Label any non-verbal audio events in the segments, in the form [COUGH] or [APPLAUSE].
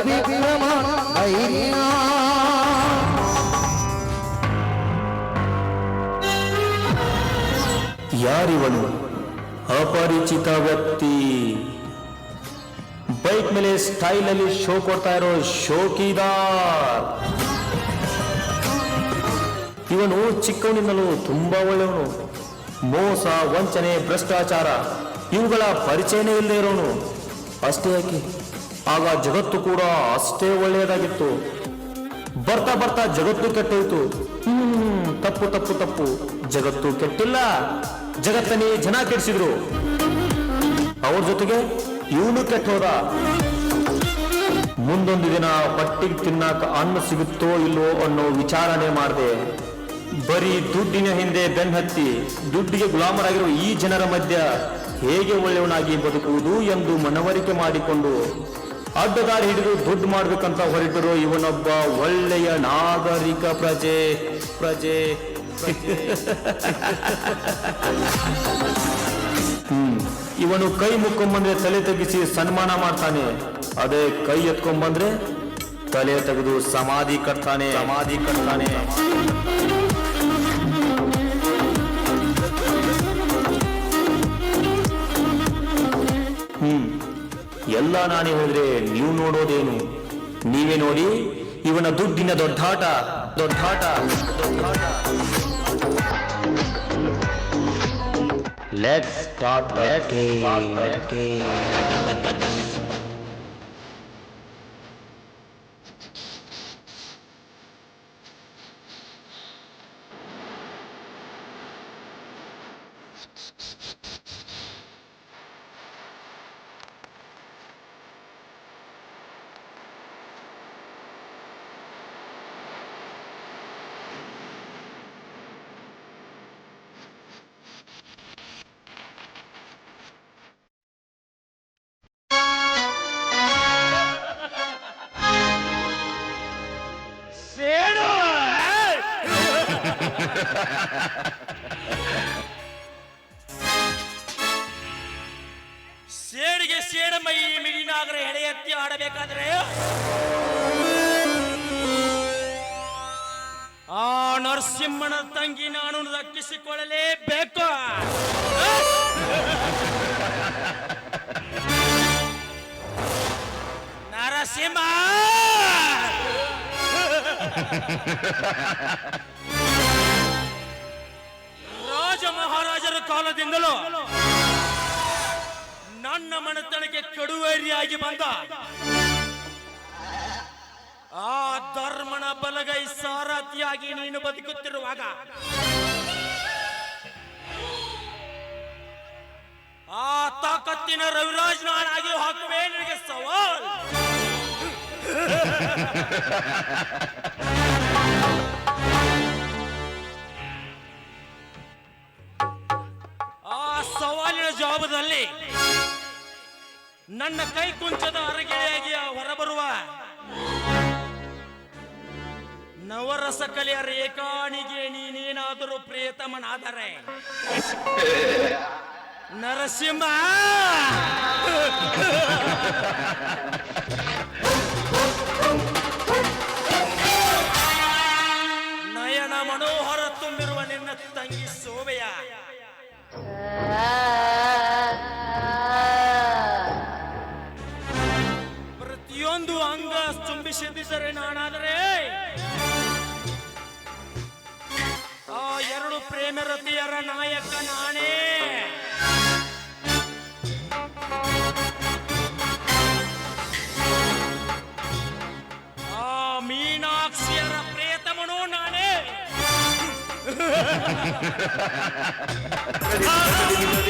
ವಿಕ್ರಮ ಧೈರ್ಯ ಯಾರಿವನು ಅಪರಿಚಿತ ವ್ಯಕ್ತಿ? ಬೈಕ್ ಮೇಲೆ ಸ್ಟೈಲ್ ಅಲ್ಲಿ ಶೋ ಕೊಡ್ತಾ ಇರೋ ಶೋಕಿದಾರ್. ಇವನು ಚಿಕ್ಕವನಿಂದಲೂ ತುಂಬಾ ಒಳ್ಳೆಯವನು. ಮೋಸ, ವಂಚನೆ, ಭ್ರಷ್ಟಾಚಾರ ಇವುಗಳ ಪರಿಚಯನೇ ಇಲ್ಲದೆ ಇರೋನು. ಅಷ್ಟೇ ಯಾಕೆ? ಆಗ ಜಗತ್ತು ಕೂಡ ಅಷ್ಟೇ ಒಳ್ಳೆಯದಾಗಿತ್ತು. ಬರ್ತಾ ಬರ್ತಾ ಜಗತ್ತು ಕೆಟ್ಟೋಯ್ತು. ಹ್ಮ್, ತಪ್ಪು ತಪ್ಪು ತಪ್ಪು. ಜಗತ್ತು ಕೆಟ್ಟಿಲ್ಲ. ಜಗತ್ತನೇ ಜನ ಕೆಡಿಸಿದ್ರು. ಅವ್ರ ಜೊತೆಗೆ ಇವನು ಕೆಟ್ಟೋದ. ಮುಂದೊಂದು ದಿನ ಪಟ್ಟಿಗೆ ತಿನ್ನಾಕ ಅನ್ನ ಸಿಗುತ್ತೋ ಇಲ್ಲೋ ಅನ್ನೋ ವಿಚಾರಣೆ ಮಾಡಿದೆ. ಬರೀ ದುಡ್ಡಿನ ಹಿಂದೆ ಬೆನ್ನತ್ತಿ ದುಡ್ಡಿಗೆ ಗುಲಾಮರಾಗಿರುವ ಈ ಜನರ ಮಧ್ಯ ಹೇಗೆ ಒಳ್ಳೆಯವನಾಗಿ ಬದುಕುವುದು ಎಂದು ಮನವರಿಕೆ ಮಾಡಿಕೊಂಡು ಅಡ್ಡದಾರಿ ಹಿಡಿದು ದುಡ್ಡು ಮಾಡ್ಬೇಕಂತ ಹೊರಟರು ಇವನೊಬ್ಬ ಒಳ್ಳೆಯ ನಾಗರಿಕ ಪ್ರಜೆ ಪ್ರಜೆ ಹ್ಮ್. ಇವನು ಕೈ ಮುಕ್ಕೊಂಬಂದ್ರೆ ತಲೆ ತೆಗಿಸಿ ಸನ್ಮಾನ ಮಾಡ್ತಾನೆ. ಅದೇ ಕೈ ಎತ್ಕೊಂಬಂದ್ರೆ ತಲೆ ತೆಗೆದು ಸಮಾಧಿ ಕಟ್ತಾನೆ. ಸಮಾಧಿ ಕಟ್ತಾನೆ. ಎಲ್ಲ ನಾನೇ ಹೋದ್ರೆ ನೀವು ನೋಡೋದೇನು? ನೀವೇ ನೋಡಿ. ಇವನ ದುಡ್ಡಿನ ದೊಡ್ಡಾಟ ದೊಡ್ಡಾಟ ದೊಡ್ಡಾಟ. ಲೆಟ್ಸ್ start ಸೇಡಿಗೆ ಸೇಡ ಮೈ ಮಿಡಿನಾಗರ ಎಡೆ ಎತ್ತಿ ಆಡಬೇಕಾದ್ರೆ ಆ ನರಸಿಂಹನ ತಂಗಿ ನಾನು ದಕ್ಕಿಸಿಕೊಳ್ಳಲೇಬೇಕು ನರಸಿಂಹ! ಕಾಲದಿಂದಲೂ ನನ್ನ ಮನೆತನಕ್ಕೆ ಕಡುವೇರಿಯಾಗಿ ಬಂದ ಆ ಧರ್ಮನ ಬಲಗೈ ಸಾರಥಿಯಾಗಿ ನೀನು ಬದುಕುತ್ತಿರುವಾಗ ಆ ತಾಕತ್ತಿನ ರವಿರಾಜ್ ನಾಳಾಗಿ ಹಾಕುವೆ ನಿನಗೆ ಸವಾಲ್. ಸವಾಲಿನ ಜಾಬದಲ್ಲಿ ನನ್ನ ಕೈ ಕುಂಚದ ಅರಗಿಳಿಯಾಗಿ ಹೊರಬರುವ ನವರಸ ಕಲೆಯ ರೇಖಾಣಿಗೆ ನೀನೇನಾದರೂ ಪ್ರಿಯತಮನಾದರೆ ನರಸಿಂಹ! ಪ್ರತಿಯೊಂದು ಅಂಗ ಚುಂಬಿಸಿದ್ದರೆ ನಾನಾದರೆ ಆ ಎರಡು ಪ್ರೇಮರತಿಯರ ನಾಯಕ ನಾನೇ. ಆ ಮೀನಾಕ್ಷಿಯರ ಪ್ರೇತಮನು ನಾನೇ. [LAUGHS]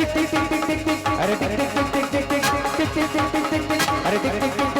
अरे अरे